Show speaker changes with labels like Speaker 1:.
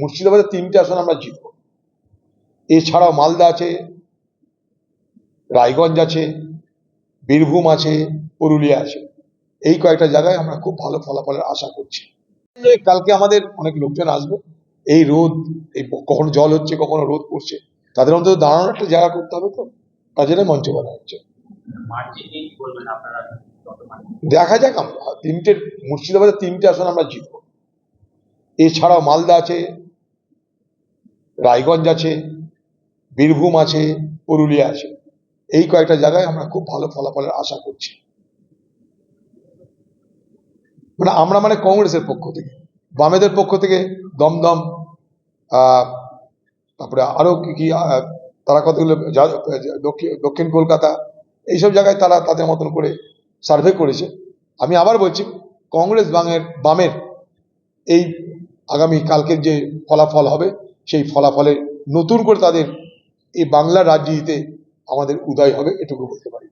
Speaker 1: মুর্শিদাবাদের তিনটে আসন আমরা জিতব। এছাড়াও মালদা আছে, রায়গঞ্জ আছে, বীরভূম আছে, পুরুলিয়া আছে। এই কয়েকটা জায়গায় আমরা খুব ভালো ফলাফলের আশা করছি। কালকে আমাদের অনেক লোকজন আসবে। এই রোদ, এই কখনো জল হচ্ছে, কখনো রোদ পড়ছে, তাদের অন্তত দাঁড়ানোর একটা জায়গা করতে হবে তো। তার জন্য মঞ্চ করা হচ্ছে। দেখা যাক আমরা। তিনটে, মুর্শিদাবাদের তিনটে আসন আমরা জিতব। এছাড়াও মালদা আছে রায়গঞ্জ আছে, বীরভূম আছে, পুরুলিয়া আছে। এই কয়েকটা জায়গায় আমরা খুব ভালো ফলাফলের আশা করছি। মানে আমরা মানে কংগ্রেসের পক্ষ থেকে, বামেদের পক্ষ থেকে দমদম তারপরে আরও কি কি তারা কতগুলো দক্ষিণ কলকাতা, এইসব জায়গায় তারা তাদের মতন করে সার্ভে করেছে। আমি আবার বলছি, কংগ্রেস বামের বামের এই আগামী কালকের যে ফলাফল হবে সেই ফলাফলে নতুন করে তাদের এই বাংলা রাজনীতিতে আমাদের উদয় হবে এটুকু বলতে পারি।